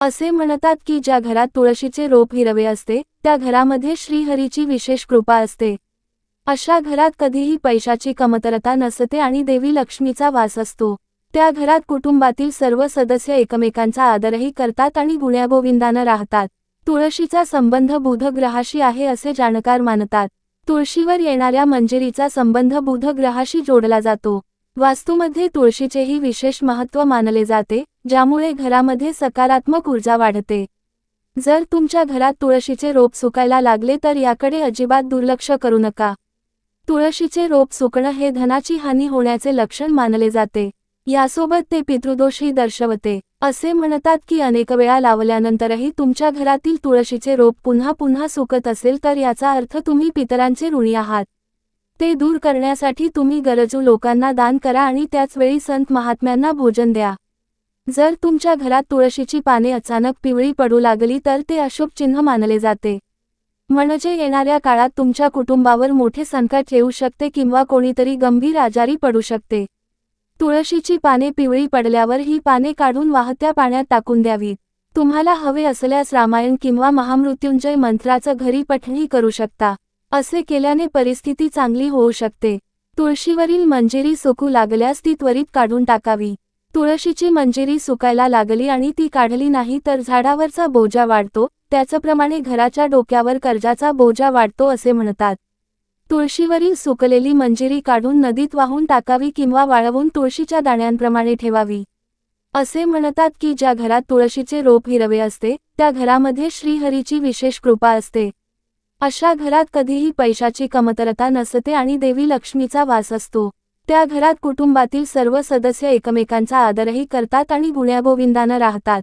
असे म्हणतात की ज्या घरात तुळशीचे रोप हिरवे असते त्या घरामध्ये श्रीहरीची विशेष कृपा असते. अशा घरात कधीही पैशाची कमतरता नसते आणि देवी लक्ष्मीचा वास असतो. त्या घरात कुटुंबातील सर्व सदस्य एकमेकांचा आदरही करतात आणि गुण्यागोविंदानं राहतात. तुळशीचा संबंध बुधग्रहाशी आहे असे जाणकार मानतात. तुळशीवर येणाऱ्या मंजिरीचा संबंध बुध ग्रहाशी जोडला जातो. वास्तूमध्ये तुळशीचेही विशेष महत्त्व मानले जाते. ज्यामुळे घरामध्ये सकारात्मक ऊर्जा वाढते. जर तुमच्या घरात तुळशीचे रोप सुकायला लागले तर याकडे अजिबात दुर्लक्ष करू नका. तुळशीचे रोप सुकणं हे धनाची हानी होण्याचे लक्षण मानले जाते. यासोबत ते पितृदोषही दर्शवते. असे म्हणतात की अनेक वेळा लावल्यानंतरही तुमच्या घरातील तुळशीचे रोप पुन्हा पुन्हा सुकत असेल तर याचा अर्थ तुम्ही पितरांचे ऋणी आहात. ते दूर करण्यासाठी तुम्ही गरजू लोकांना दान करा आणि त्याचवेळी संत महात्म्यांना भोजन द्या. जर तुमच्या घरात तुळशीची पाने अचानक पिवळी पडू लागली तर ते अशुभ चिन्ह मानले जाते. म्हणजे येणाऱ्या काळात तुमच्या कुटुंबावर मोठे संकट येऊ शकते किंवा कोणीतरी गंभीर आजारी पडू शकते. तुळशीची पाने पिवळी पडल्यावर ही पाने काढून वाहत्या पाण्यात टाकून द्यावीत. तुम्हाला हवे असल्यास रामायण किंवा महामृत्युंजय मंत्राचं घरी पठणी करू शकता. असे केल्याने परिस्थिती चांगली होऊ शकते. तुळशीवरील मंजिरी सुकू लागल्यास ती त्वरित काढून टाकावी. तुळशीची मंजिरी सुकायला लागली आणि ती काढली नाही तर झाडावरचा बोजा वाढतो त्याचप्रमाणे घराच्या डोक्यावर कर्जाचा बोजा वाढतो असे म्हणतात. तुळशीवरील सुकलेली मंजिरी काढून नदीत वाहून टाकावी किंवा वाळवून तुळशीच्या दाण्यांप्रमाणे ठेवावी. असे म्हणतात की ज्या घरात तुळशीचे रोप हिरवे असते त्या घरामध्ये श्रीहरीची विशेष कृपा असते. अशा घरात कधीही पैशाची कमतरता नसते आणि देवी लक्ष्मीचा वास असतो. त्या घरात कुटुंबातील सर्व सदस्य एकमेकांचा आदरही करतात आणि गुण्यागोविंदानं राहतात.